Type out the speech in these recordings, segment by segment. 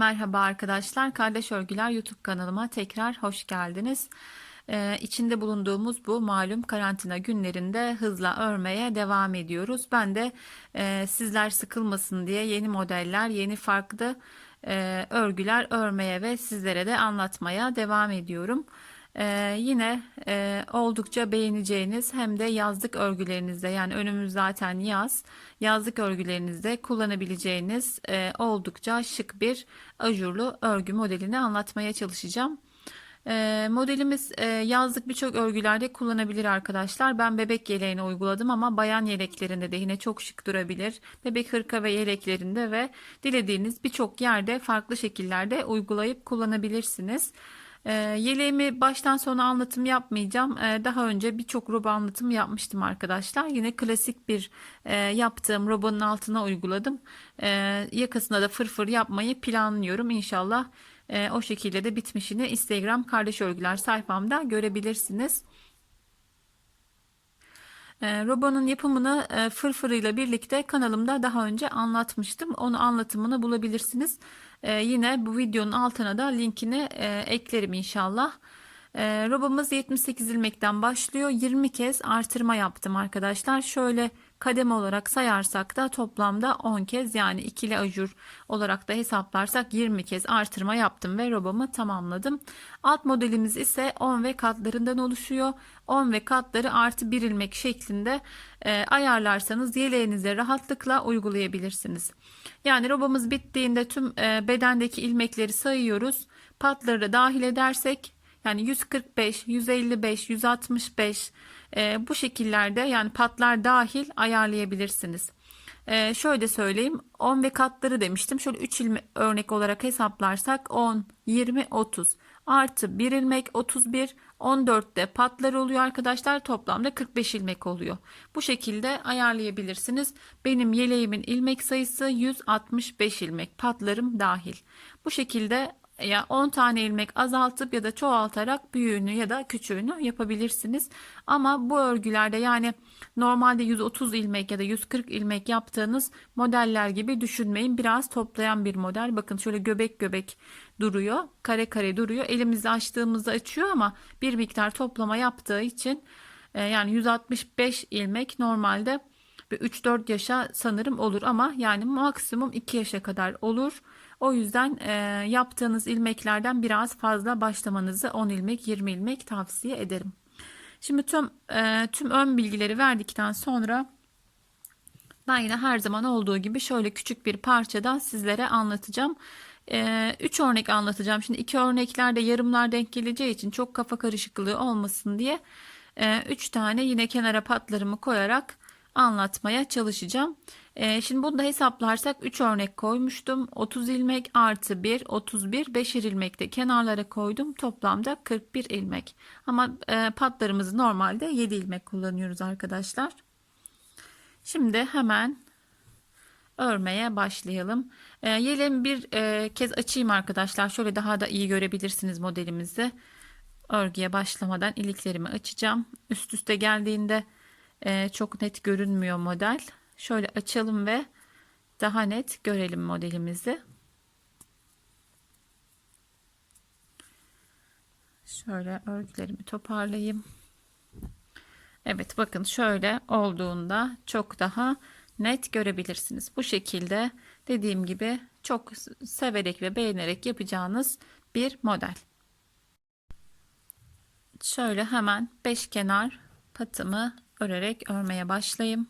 Merhaba arkadaşlar, Kardeş Örgüler YouTube kanalıma tekrar hoş geldiniz. Ee, içinde bulunduğumuz bu malum karantina günlerinde hızla örmeye devam ediyoruz. Ben de e, sizler sıkılmasın diye yeni modeller, yeni farklı e, örgüler örmeye ve sizlere de anlatmaya devam ediyorum. Ee, yine e, oldukça beğeneceğiniz hem de yazlık örgülerinizde yani önümüz zaten yaz yazlık örgülerinizde kullanabileceğiniz e, oldukça şık bir ajurlu örgü modelini anlatmaya çalışacağım. E, modelimiz e, yazlık birçok örgülerde kullanabilir arkadaşlar. Ben bebek yeleğine uyguladım ama bayan yeleklerinde de yine çok şık durabilir. Bebek hırka ve yeleklerinde ve dilediğiniz birçok yerde farklı şekillerde uygulayıp kullanabilirsiniz. E, yeleğimi baştan sona anlatım yapmayacağım. E, daha önce birçok roba anlatım yapmıştım arkadaşlar. Yine klasik bir e, yaptığım robanın altına uyguladım. E, yakasına da fırfır yapmayı planlıyorum inşallah. E, o şekilde de bitmişini Instagram kardeş örgüler sayfamda görebilirsiniz. E, robanın yapımını e, fırfırıyla birlikte kanalımda daha önce anlatmıştım. Onu anlatımını bulabilirsiniz. E, yine bu videonun altına da linkini e, eklerim inşallah. E, robamız 78 ilmekten başlıyor. 20 kez artırma yaptım arkadaşlar. Şöyle kademe olarak sayarsak da toplamda 10 kez yani ikili ajur olarak da hesaplarsak 20 kez artırma yaptım ve robamı tamamladım. Alt modelimiz ise 10 ve katlarından oluşuyor. 10 ve katları artı 1 ilmek şeklinde e, ayarlarsanız yeleğinize rahatlıkla uygulayabilirsiniz. Yani robamız bittiğinde tüm e, bedendeki ilmekleri sayıyoruz. Patları da dahil edersek yani 145, 155, 165 e, bu şekillerde yani patlar dahil ayarlayabilirsiniz. E, şöyle söyleyeyim 10 ve katları demiştim. Şöyle 3 ilmek örnek olarak hesaplarsak 10, 20, 30 artı 1 ilmek 31, 14'te patlar oluyor arkadaşlar. Toplamda 45 ilmek oluyor. Bu şekilde ayarlayabilirsiniz. Benim yeleğimin ilmek sayısı 165 ilmek patlarım dahil. Bu şekilde ya 10 tane ilmek azaltıp ya da çoğaltarak büyüğünü ya da küçüğünü yapabilirsiniz. Ama bu örgülerde yani normalde 130 ilmek ya da 140 ilmek yaptığınız modeller gibi düşünmeyin. Biraz toplayan bir model. Bakın şöyle göbek göbek duruyor. Kare kare duruyor. Elimizde açtığımızda açıyor ama bir miktar toplama yaptığı için e, yani 165 ilmek normalde 3-4 yaşa sanırım olur ama yani maksimum 2 yaşa kadar olur. O yüzden e, yaptığınız ilmeklerden biraz fazla başlamanızı 10 ilmek 20 ilmek tavsiye ederim. Şimdi tüm e, tüm ön bilgileri verdikten sonra ben yine her zaman olduğu gibi şöyle küçük bir parçada sizlere anlatacağım. 3 e, örnek anlatacağım. Şimdi iki örneklerde yarımlar denk geleceği için çok kafa karışıklığı olmasın diye 3 e, tane yine kenara patlarımı koyarak anlatmaya çalışacağım. Ee, şimdi bunu da hesaplarsak 3 örnek koymuştum. 30 ilmek artı 1 31 5'er ilmek de kenarlara koydum. Toplamda 41 ilmek. Ama e, patlarımızı normalde 7 ilmek kullanıyoruz arkadaşlar. Şimdi hemen örmeye başlayalım. E, yeleğimi bir e, kez açayım arkadaşlar. Şöyle daha da iyi görebilirsiniz modelimizi. Örgüye başlamadan iliklerimi açacağım. Üst üste geldiğinde e, çok net görünmüyor model. Şöyle açalım ve daha net görelim modelimizi. Şöyle örgülerimi toparlayayım. Evet bakın şöyle olduğunda çok daha net görebilirsiniz. Bu şekilde dediğim gibi çok severek ve beğenerek yapacağınız bir model. Şöyle hemen beş kenar patımı örerek örmeye başlayayım.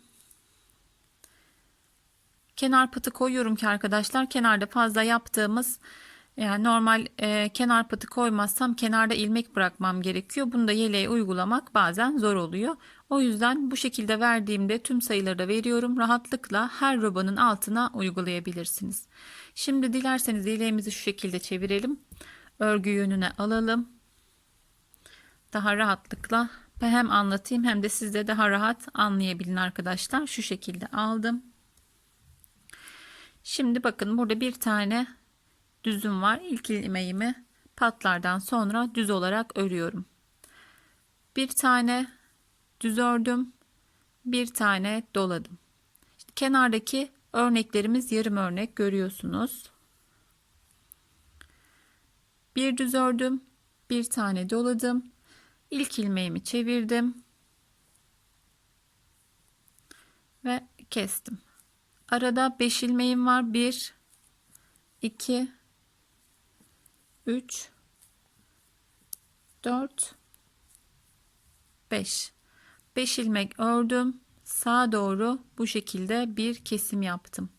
Kenar patı koyuyorum ki arkadaşlar kenarda fazla yaptığımız yani normal e, kenar patı koymazsam kenarda ilmek bırakmam gerekiyor. Bunu da yeleğe uygulamak bazen zor oluyor. O yüzden bu şekilde verdiğimde tüm sayıları da veriyorum. Rahatlıkla her robanın altına uygulayabilirsiniz. Şimdi dilerseniz yeleğimizi şu şekilde çevirelim. Örgü yönüne alalım. Daha rahatlıkla hem anlatayım hem de siz de daha rahat anlayabilin arkadaşlar. Şu şekilde aldım. Şimdi bakın burada bir tane düzüm var. İlk ilmeğimi patlardan sonra düz olarak örüyorum. Bir tane düz ördüm. Bir tane doladım. İşte kenardaki örneklerimiz yarım örnek görüyorsunuz. Bir düz ördüm. Bir tane doladım. İlk ilmeğimi çevirdim. Ve kestim. Arada 5 ilmeğim var. 1 2 3 4 5 5 ilmek ördüm. Sağa doğru bu şekilde bir kesim yaptım.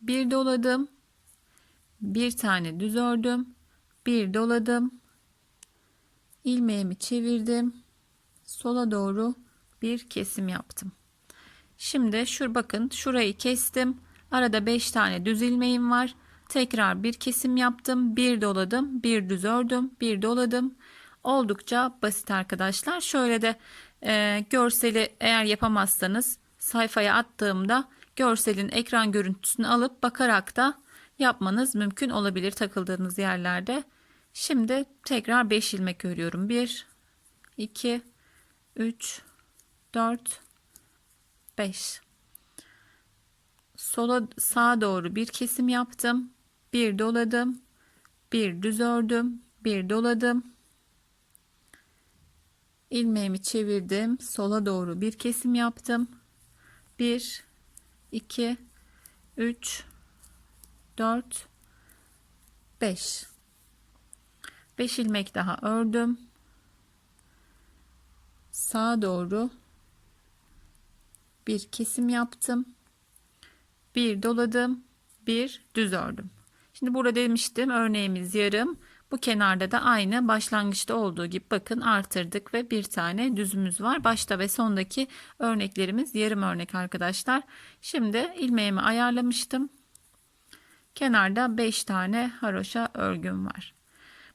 Bir doladım. Bir tane düz ördüm. Bir doladım. İlmeğimi çevirdim. Sola doğru bir kesim yaptım. Şimdi şur bakın şurayı kestim. Arada 5 tane düz ilmeğim var. Tekrar bir kesim yaptım. Bir doladım. Bir düz ördüm. Bir doladım. Oldukça basit arkadaşlar. Şöyle de e, görseli eğer yapamazsanız sayfaya attığımda görselin ekran görüntüsünü alıp bakarak da yapmanız mümkün olabilir takıldığınız yerlerde. Şimdi tekrar 5 ilmek örüyorum. 1 2 3 4 5 sola sağa doğru bir kesim yaptım. Bir doladım. Bir düz ördüm. Bir doladım. ilmeğimi çevirdim. Sola doğru bir kesim yaptım. 1 2 3 4 5 5 ilmek daha ördüm. Sağa doğru bir kesim yaptım. Bir doladım. Bir düz ördüm. Şimdi burada demiştim örneğimiz yarım. Bu kenarda da aynı başlangıçta olduğu gibi bakın artırdık ve bir tane düzümüz var. Başta ve sondaki örneklerimiz yarım örnek arkadaşlar. Şimdi ilmeğimi ayarlamıştım. Kenarda 5 tane haroşa örgüm var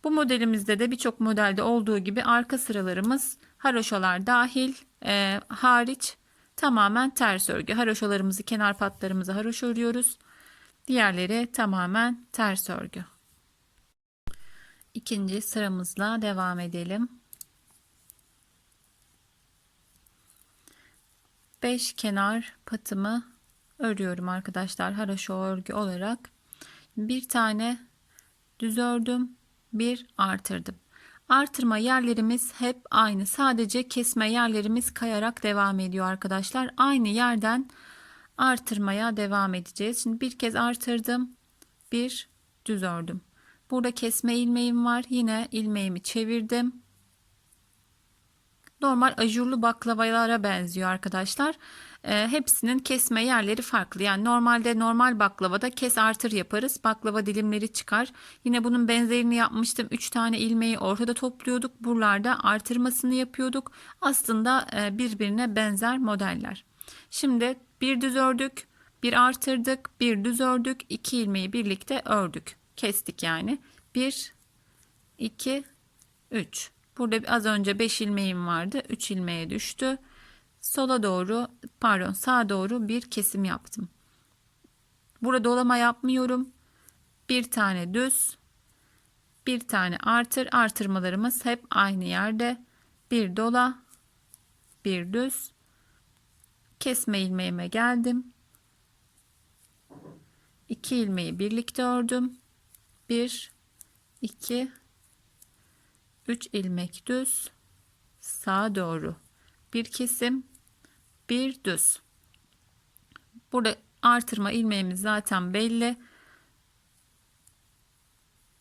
bu modelimizde de birçok modelde olduğu gibi arka sıralarımız haroşalar dahil e, hariç tamamen ters örgü. Haroşalarımızı kenar patlarımızı haroş örüyoruz. Diğerleri tamamen ters örgü. İkinci sıramızla devam edelim. 5 kenar patımı örüyorum arkadaşlar haroşa örgü olarak. Bir tane düz ördüm, bir artırdım. Artırma yerlerimiz hep aynı. Sadece kesme yerlerimiz kayarak devam ediyor arkadaşlar. Aynı yerden artırmaya devam edeceğiz. Şimdi bir kez artırdım. Bir düz ördüm. Burada kesme ilmeğim var. Yine ilmeğimi çevirdim normal ajurlu baklavalara benziyor arkadaşlar. E, hepsinin kesme yerleri farklı. Yani normalde normal baklavada kes artır yaparız. Baklava dilimleri çıkar. Yine bunun benzerini yapmıştım. 3 tane ilmeği ortada topluyorduk. Buralarda artırmasını yapıyorduk. Aslında e, birbirine benzer modeller. Şimdi bir düz ördük, bir artırdık, bir düz ördük, iki ilmeği birlikte ördük. Kestik yani. 1 2 3 Burada az önce 5 ilmeğim vardı. 3 ilmeğe düştü. Sola doğru pardon sağa doğru bir kesim yaptım. Burada dolama yapmıyorum. Bir tane düz. Bir tane artır. Artırmalarımız hep aynı yerde. Bir dola. Bir düz. Kesme ilmeğime geldim. 2 ilmeği birlikte ördüm. 1 2 3 ilmek düz sağa doğru bir kesim bir düz. Burada artırma ilmeğimiz zaten belli.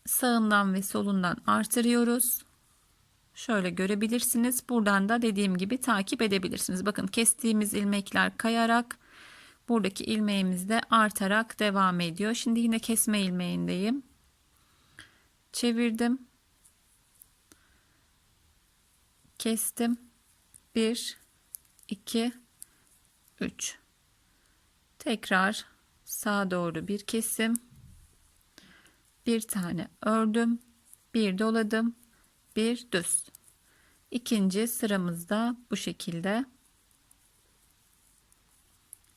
Sağından ve solundan artırıyoruz. Şöyle görebilirsiniz. Buradan da dediğim gibi takip edebilirsiniz. Bakın kestiğimiz ilmekler kayarak buradaki ilmeğimiz de artarak devam ediyor. Şimdi yine kesme ilmeğindeyim. Çevirdim. Kestim. 1 2 3 tekrar sağa doğru bir kesim bir tane ördüm bir doladım bir düz ikinci sıramızda bu şekilde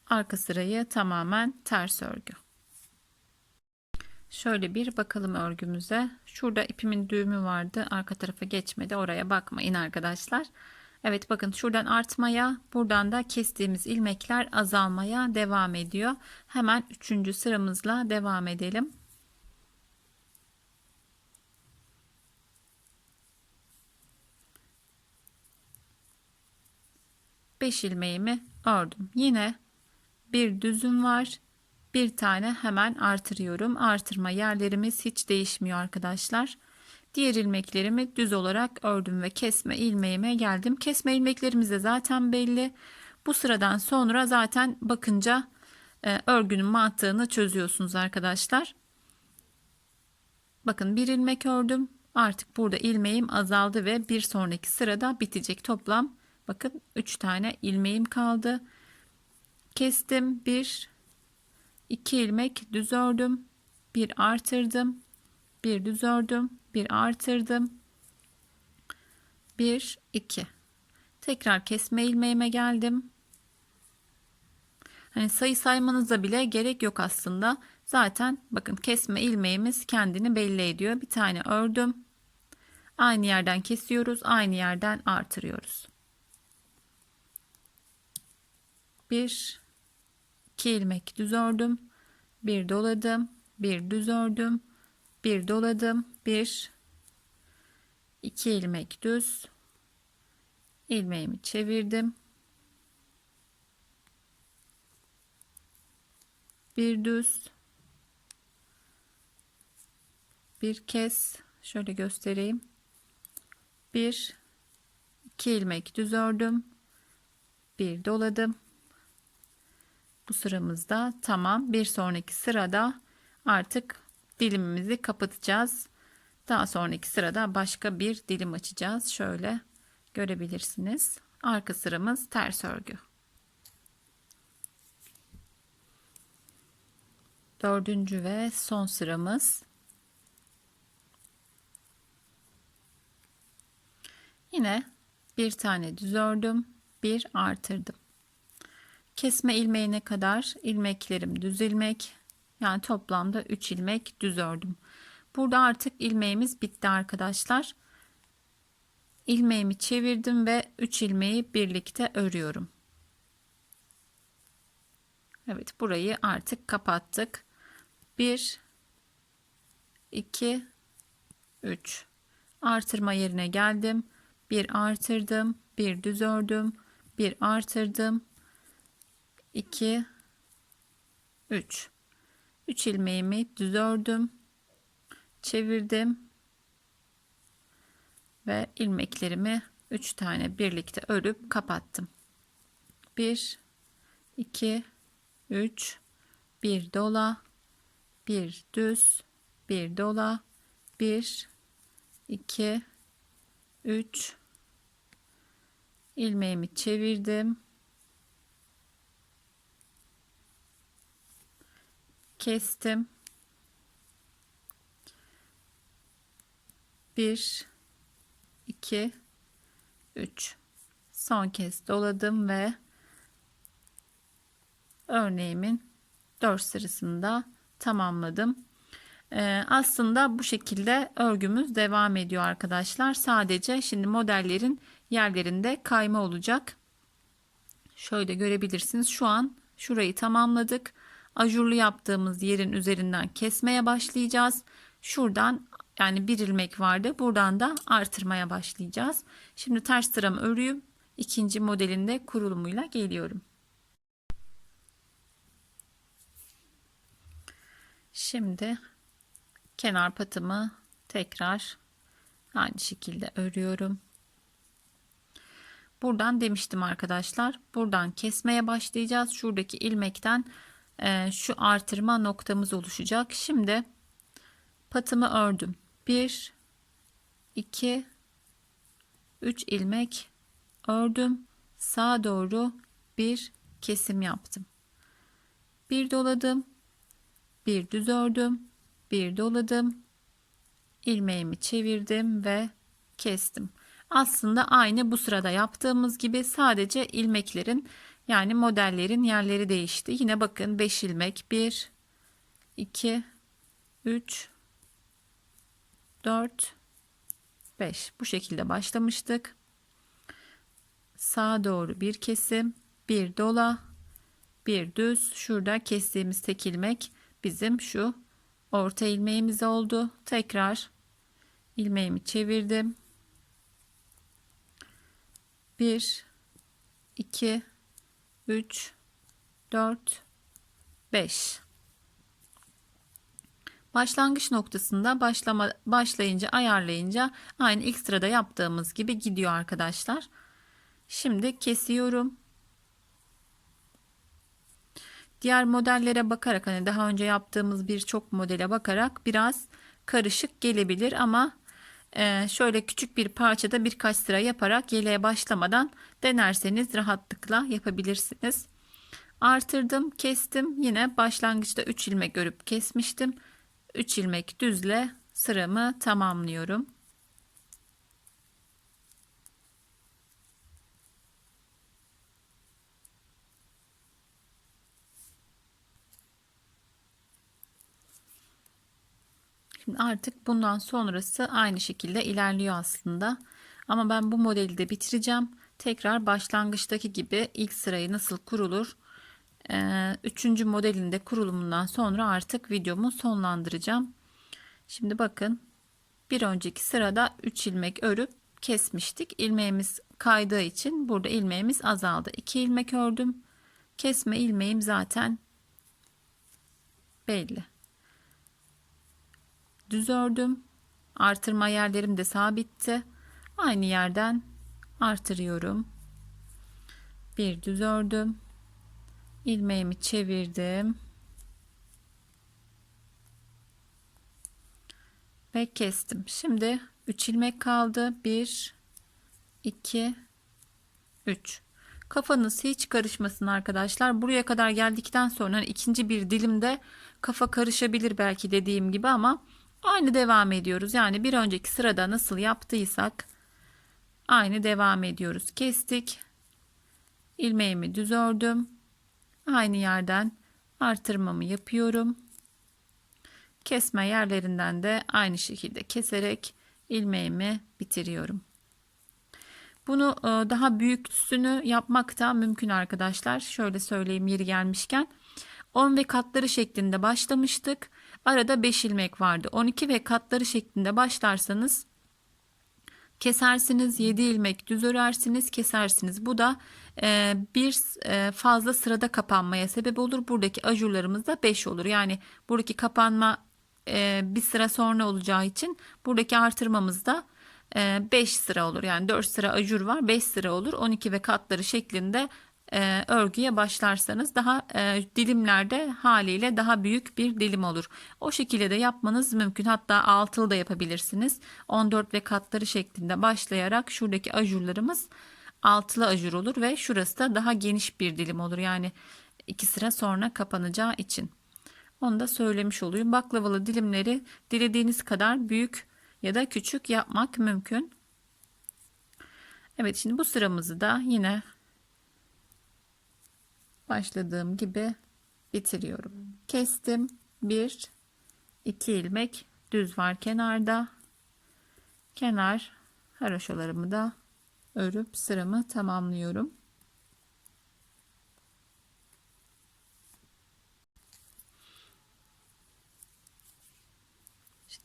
arka sırayı tamamen ters örgü Şöyle bir bakalım örgümüze. Şurada ipimin düğümü vardı. Arka tarafa geçmedi. Oraya bakmayın arkadaşlar. Evet bakın şuradan artmaya buradan da kestiğimiz ilmekler azalmaya devam ediyor. Hemen üçüncü sıramızla devam edelim. Beş ilmeğimi ördüm. Yine bir düzüm var. Bir tane hemen artırıyorum. Artırma yerlerimiz hiç değişmiyor arkadaşlar. Diğer ilmeklerimi düz olarak ördüm ve kesme ilmeğime geldim. Kesme ilmeklerimiz de zaten belli. Bu sıradan sonra zaten bakınca e, örgünün mantığını çözüyorsunuz arkadaşlar. Bakın bir ilmek ördüm. Artık burada ilmeğim azaldı ve bir sonraki sırada bitecek toplam. Bakın 3 tane ilmeğim kaldı. Kestim. 1 2 ilmek düz ördüm. Bir artırdım. Bir düz ördüm. Bir artırdım. 1 2 Tekrar kesme ilmeğime geldim. Hani sayı saymanıza bile gerek yok aslında. Zaten bakın kesme ilmeğimiz kendini belli ediyor. Bir tane ördüm. Aynı yerden kesiyoruz. Aynı yerden artırıyoruz. Bir, iki ilmek düz ördüm. Bir doladım. Bir düz ördüm. Bir doladım. Bir, iki ilmek düz. ilmeğimi çevirdim. Bir düz. Bir kez şöyle göstereyim. Bir, iki ilmek düz ördüm. Bir doladım. Bu sıramızda tamam. Bir sonraki sırada artık dilimimizi kapatacağız. Daha sonraki sırada başka bir dilim açacağız. Şöyle görebilirsiniz. Arka sıramız ters örgü. Dördüncü ve son sıramız. Yine bir tane düz ördüm, bir artırdım. Kesme ilmeğine kadar ilmeklerim düz ilmek. Yani toplamda 3 ilmek düz ördüm. Burada artık ilmeğimiz bitti arkadaşlar. İlmeğimi çevirdim ve 3 ilmeği birlikte örüyorum. Evet burayı artık kapattık. 1 2 3 artırma yerine geldim bir artırdım, bir düz ördüm, bir artırdım, 2 3 3 ilmeğimi düz ördüm, çevirdim ve ilmeklerimi 3 tane birlikte örüp kapattım. 1 2 3 bir dola, bir düz, bir dola, 1 2 3 ilmeğimi çevirdim. Kestim. 1 2 3 son kez doladım ve örneğimin 4 sırasında tamamladım. Ee, aslında bu şekilde örgümüz devam ediyor arkadaşlar. Sadece şimdi modellerin yerlerinde kayma olacak. Şöyle görebilirsiniz. Şu an şurayı tamamladık. Ajurlu yaptığımız yerin üzerinden kesmeye başlayacağız. Şuradan yani bir ilmek vardı. Buradan da artırmaya başlayacağız. Şimdi ters sıramı örüyüm. İkinci modelinde kurulumuyla geliyorum. Şimdi kenar patımı tekrar aynı şekilde örüyorum. Buradan demiştim arkadaşlar. Buradan kesmeye başlayacağız. Şuradaki ilmekten e, şu artırma noktamız oluşacak. Şimdi patımı ördüm. 1 2 3 ilmek ördüm. Sağa doğru bir kesim yaptım. Bir doladım. Bir düz ördüm bir doladım ilmeğimi çevirdim ve kestim aslında aynı bu sırada yaptığımız gibi sadece ilmeklerin yani modellerin yerleri değişti. Yine bakın 5 ilmek. 1 2 3 4 5 bu şekilde başlamıştık. Sağa doğru bir kesim bir dola bir düz. Şurada kestiğimiz tek ilmek bizim şu orta ilmeğimiz oldu. Tekrar ilmeğimi çevirdim. 1 2 3 4 5 Başlangıç noktasında başlama başlayınca ayarlayınca aynı ilk sırada yaptığımız gibi gidiyor arkadaşlar. Şimdi kesiyorum. Diğer modellere bakarak hani daha önce yaptığımız birçok modele bakarak biraz karışık gelebilir ama şöyle küçük bir parçada birkaç sıra yaparak yeleğe başlamadan denerseniz rahatlıkla yapabilirsiniz. Artırdım, kestim. Yine başlangıçta 3 ilmek örüp kesmiştim. 3 ilmek düzle sıramı tamamlıyorum. Şimdi artık bundan sonrası aynı şekilde ilerliyor aslında. Ama ben bu modeli de bitireceğim. Tekrar başlangıçtaki gibi ilk sırayı nasıl kurulur? Ee, üçüncü modelinde kurulumundan sonra artık videomu sonlandıracağım. Şimdi bakın bir önceki sırada 3 ilmek örüp kesmiştik. İlmeğimiz kaydığı için burada ilmeğimiz azaldı. 2 ilmek ördüm. Kesme ilmeğim zaten belli düz ördüm. Artırma yerlerim de sabitti. Aynı yerden artırıyorum. Bir düz ördüm. ilmeğimi çevirdim. Ve kestim. Şimdi 3 ilmek kaldı. 1 2 3 Kafanız hiç karışmasın arkadaşlar. Buraya kadar geldikten sonra ikinci bir dilimde kafa karışabilir belki dediğim gibi ama Aynı devam ediyoruz. Yani bir önceki sırada nasıl yaptıysak aynı devam ediyoruz. Kestik. ilmeğimi düz ördüm. Aynı yerden artırmamı yapıyorum. Kesme yerlerinden de aynı şekilde keserek ilmeğimi bitiriyorum. Bunu e, daha büyüksünü yapmak da mümkün arkadaşlar. Şöyle söyleyeyim yeri gelmişken. 10 ve katları şeklinde başlamıştık. Arada 5 ilmek vardı. 12 ve katları şeklinde başlarsanız kesersiniz 7 ilmek düz örersiniz kesersiniz. Bu da e, bir e, fazla sırada kapanmaya sebep olur. Buradaki ajurlarımız da 5 olur. Yani buradaki kapanma e, bir sıra sonra olacağı için buradaki artırmamız da 5 sıra olur. Yani 4 sıra ajur var 5 sıra olur. 12 ve katları şeklinde e, örgüye başlarsanız daha e, dilimlerde haliyle daha büyük bir dilim olur. O şekilde de yapmanız mümkün. Hatta altılı da yapabilirsiniz. 14 ve katları şeklinde başlayarak şuradaki ajurlarımız altılı ajur olur ve şurası da daha geniş bir dilim olur. Yani iki sıra sonra kapanacağı için. Onu da söylemiş olayım. Baklavalı dilimleri dilediğiniz kadar büyük ya da küçük yapmak mümkün. Evet şimdi bu sıramızı da yine başladığım gibi bitiriyorum. Kestim. 1 2 ilmek düz var kenarda. Kenar haroşalarımı da örüp sıramı tamamlıyorum.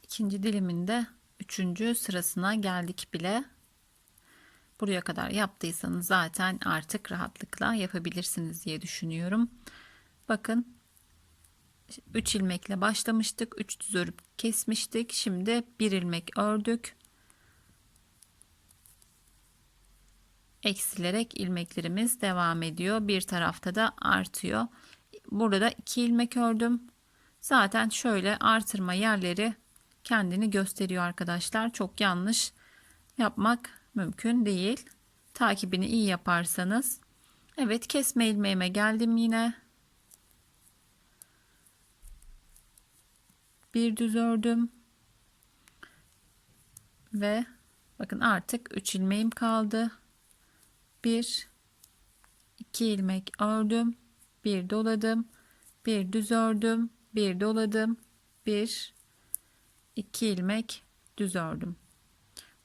İkinci diliminde üçüncü sırasına geldik bile. Buraya kadar yaptıysanız zaten artık rahatlıkla yapabilirsiniz diye düşünüyorum. Bakın 3 ilmekle başlamıştık. 3 düz örüp kesmiştik. Şimdi 1 ilmek ördük. Eksilerek ilmeklerimiz devam ediyor. Bir tarafta da artıyor. Burada da 2 ilmek ördüm. Zaten şöyle artırma yerleri kendini gösteriyor arkadaşlar. Çok yanlış yapmak mümkün değil. Takibini iyi yaparsanız. Evet kesme ilmeğime geldim yine. Bir düz ördüm. Ve bakın artık 3 ilmeğim kaldı. 1 2 ilmek ördüm. Bir doladım. Bir düz ördüm. Bir doladım. Bir 2 ilmek düz ördüm.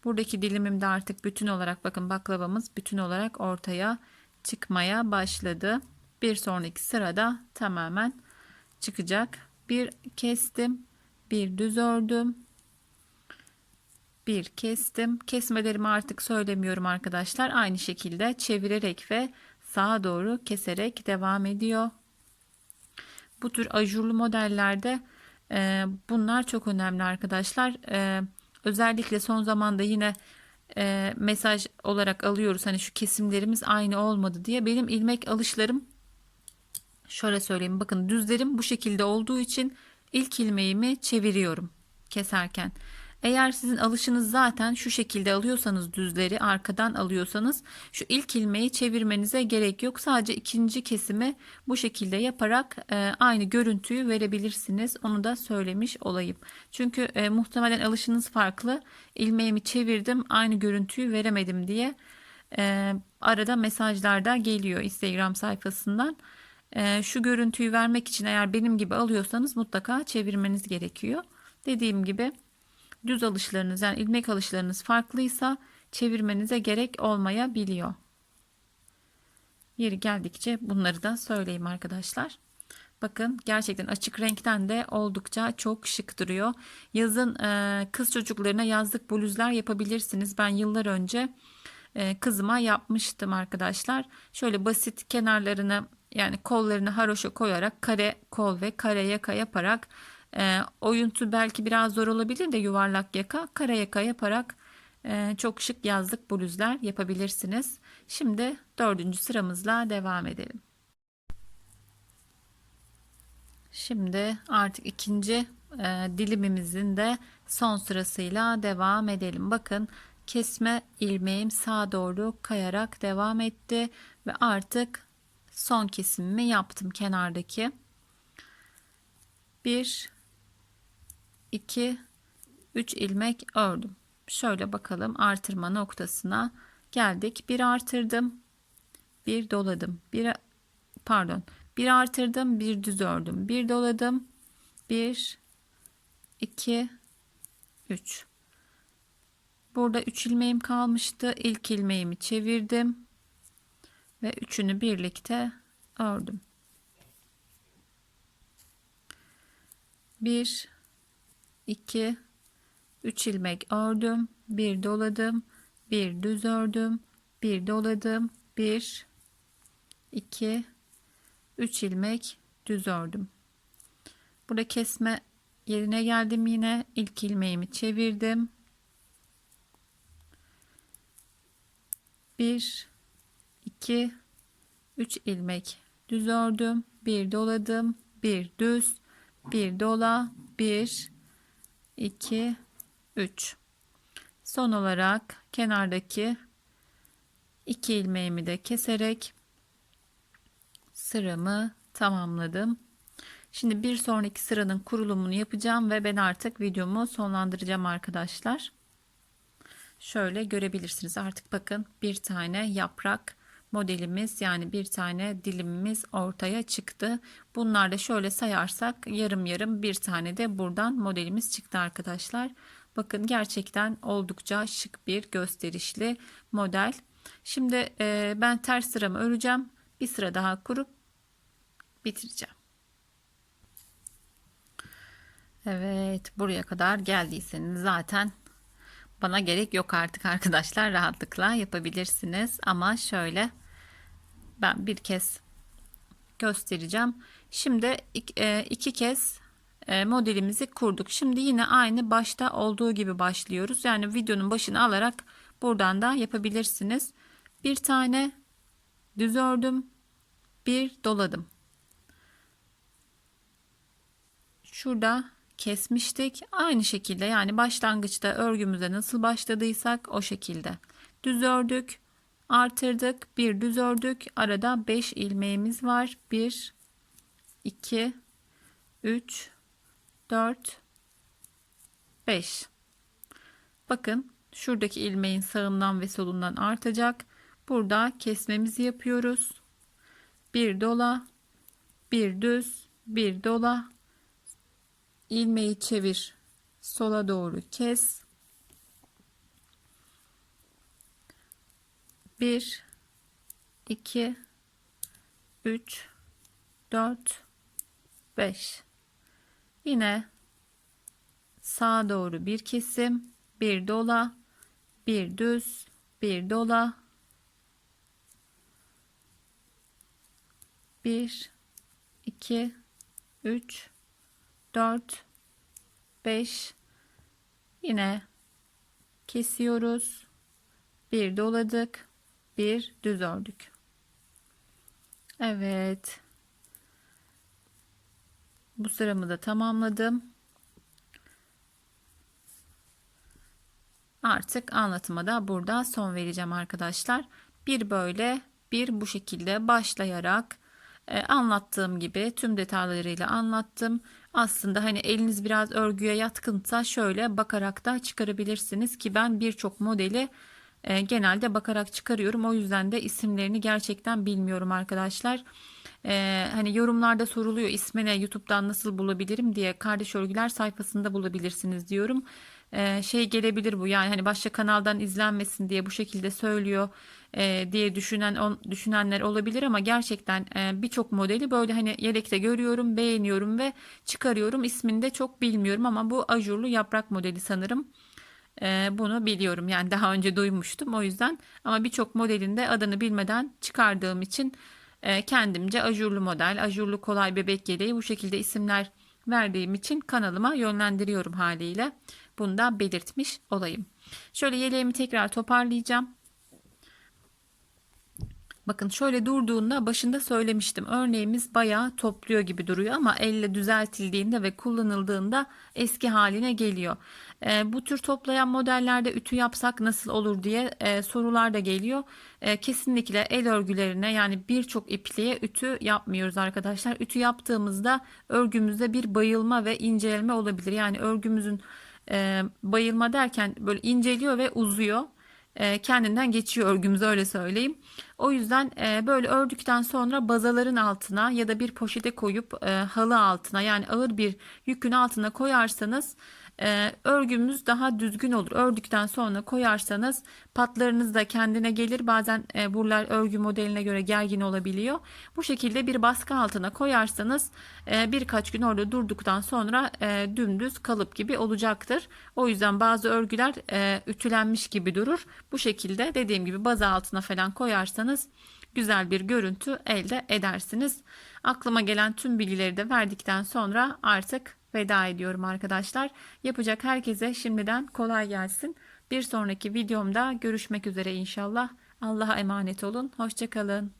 Buradaki dilimimde artık bütün olarak bakın baklavamız bütün olarak ortaya çıkmaya başladı. Bir sonraki sırada tamamen çıkacak. Bir kestim, bir düz ördüm. Bir kestim. Kesmelerimi artık söylemiyorum arkadaşlar. Aynı şekilde çevirerek ve sağa doğru keserek devam ediyor. Bu tür ajurlu modellerde e, bunlar çok önemli arkadaşlar. E, özellikle son zamanda yine e, mesaj olarak alıyoruz. Hani şu kesimlerimiz aynı olmadı diye. Benim ilmek alışlarım şöyle söyleyeyim. Bakın düzlerim bu şekilde olduğu için ilk ilmeğimi çeviriyorum keserken. Eğer sizin alışınız zaten şu şekilde alıyorsanız düzleri arkadan alıyorsanız şu ilk ilmeği çevirmenize gerek yok. Sadece ikinci kesimi bu şekilde yaparak e, aynı görüntüyü verebilirsiniz. Onu da söylemiş olayım. Çünkü e, muhtemelen alışınız farklı. İlmeğimi çevirdim aynı görüntüyü veremedim diye e, arada mesajlarda geliyor Instagram sayfasından. E, şu görüntüyü vermek için eğer benim gibi alıyorsanız mutlaka çevirmeniz gerekiyor. Dediğim gibi düz alışlarınız yani ilmek alışlarınız farklıysa çevirmenize gerek olmayabiliyor. Yeri geldikçe bunları da söyleyeyim arkadaşlar. Bakın gerçekten açık renkten de oldukça çok şık duruyor. Yazın e, kız çocuklarına yazlık bluzlar yapabilirsiniz. Ben yıllar önce e, kızıma yapmıştım arkadaşlar. Şöyle basit kenarlarını yani kollarını haroşa koyarak kare kol ve kare yaka yaparak e, oyuntu belki biraz zor olabilir de yuvarlak yaka, kare yaka yaparak e, çok şık yazlık bluzlar yapabilirsiniz. Şimdi dördüncü sıramızla devam edelim. Şimdi artık ikinci e, dilimimizin de son sırasıyla devam edelim. Bakın kesme ilmeğim sağa doğru kayarak devam etti ve artık son kesimimi yaptım kenardaki. Bir 2 3 ilmek ördüm. Şöyle bakalım artırma noktasına geldik. Bir artırdım. Bir doladım. Bir pardon. Bir artırdım, bir düz ördüm. Bir doladım. 1 2 3 Burada 3 ilmeğim kalmıştı. İlk ilmeğimi çevirdim ve üçünü birlikte ördüm. 1 2 3 ilmek ördüm, bir doladım, bir düz ördüm, bir doladım, 1 2 3 ilmek düz ördüm. Burada kesme yerine geldim yine. İlk ilmeğimi çevirdim. 1 2 3 ilmek düz ördüm, bir doladım, bir düz, bir dola, bir 2 3 son olarak kenardaki iki ilmeğimi de keserek sıramı tamamladım. Şimdi bir sonraki sıranın kurulumunu yapacağım ve ben artık videomu sonlandıracağım arkadaşlar. Şöyle görebilirsiniz artık bakın bir tane yaprak modelimiz yani bir tane dilimimiz ortaya çıktı. Bunlar da şöyle sayarsak yarım yarım bir tane de buradan modelimiz çıktı arkadaşlar. Bakın gerçekten oldukça şık bir gösterişli model. Şimdi e, ben ters sıramı öreceğim. Bir sıra daha kurup bitireceğim. Evet buraya kadar geldiyseniz zaten bana gerek yok artık arkadaşlar rahatlıkla yapabilirsiniz ama şöyle ben bir kez göstereceğim. Şimdi e, iki kez e, modelimizi kurduk. Şimdi yine aynı başta olduğu gibi başlıyoruz. Yani videonun başını alarak buradan da yapabilirsiniz. Bir tane düz ördüm. Bir doladım. Şurada kesmiştik. Aynı şekilde yani başlangıçta örgümüze nasıl başladıysak o şekilde. Düz ördük artırdık. Bir düz ördük. Arada 5 ilmeğimiz var. 1 2 3 4 5 Bakın şuradaki ilmeğin sağından ve solundan artacak. Burada kesmemizi yapıyoruz. Bir dola, bir düz, bir dola. ilmeği çevir. Sola doğru kes. 1 2 3 4 5 yine sağa doğru bir kesim bir dola bir düz bir dola 1 2 3 4 5 yine kesiyoruz. Bir doladık. Bir düz ördük. Evet. Bu sıramı da tamamladım. Artık anlatıma da burada son vereceğim arkadaşlar. Bir böyle bir bu şekilde başlayarak e, anlattığım gibi tüm detaylarıyla anlattım. Aslında hani eliniz biraz örgüye yatkınsa şöyle bakarak da çıkarabilirsiniz ki ben birçok modeli e, genelde bakarak çıkarıyorum. O yüzden de isimlerini gerçekten bilmiyorum arkadaşlar. E, hani yorumlarda soruluyor ismini YouTube'dan nasıl bulabilirim diye kardeş örgüler sayfasında bulabilirsiniz diyorum. E, şey gelebilir bu yani hani başka kanaldan izlenmesin diye bu şekilde söylüyor e, diye düşünen on, düşünenler olabilir ama gerçekten e, birçok modeli böyle hani yelekte görüyorum, beğeniyorum ve çıkarıyorum. İsmini de çok bilmiyorum ama bu ajurlu yaprak modeli sanırım. E, bunu biliyorum yani daha önce duymuştum o yüzden ama birçok modelinde adını bilmeden çıkardığım için e, kendimce ajurlu model, ajurlu kolay bebek yeleği bu şekilde isimler verdiğim için kanalıma yönlendiriyorum haliyle. Bunu da belirtmiş olayım. Şöyle yeleğimi tekrar toparlayacağım. Bakın şöyle durduğunda başında söylemiştim. Örneğimiz bayağı topluyor gibi duruyor ama elle düzeltildiğinde ve kullanıldığında eski haline geliyor. E, bu tür toplayan modellerde ütü yapsak nasıl olur diye e, sorular da geliyor. E, kesinlikle el örgülerine yani birçok ipliğe ütü yapmıyoruz arkadaşlar. Ütü yaptığımızda örgümüzde bir bayılma ve incelme olabilir. Yani örgümüzün e, bayılma derken böyle inceliyor ve uzuyor e, kendinden geçiyor örgümüz öyle söyleyeyim. O yüzden e, böyle ördükten sonra bazaların altına ya da bir poşete koyup e, halı altına yani ağır bir yükün altına koyarsanız e, örgümüz daha düzgün olur. Ördükten sonra koyarsanız patlarınız da kendine gelir. Bazen e, buralar örgü modeline göre gergin olabiliyor. Bu şekilde bir baskı altına koyarsanız e, birkaç gün orada durduktan sonra e, dümdüz kalıp gibi olacaktır. O yüzden bazı örgüler e, ütülenmiş gibi durur. Bu şekilde dediğim gibi baza altına falan koyarsanız güzel bir görüntü elde edersiniz. Aklıma gelen tüm bilgileri de verdikten sonra artık veda ediyorum arkadaşlar. Yapacak herkese şimdiden kolay gelsin. Bir sonraki videomda görüşmek üzere inşallah. Allah'a emanet olun. Hoşçakalın.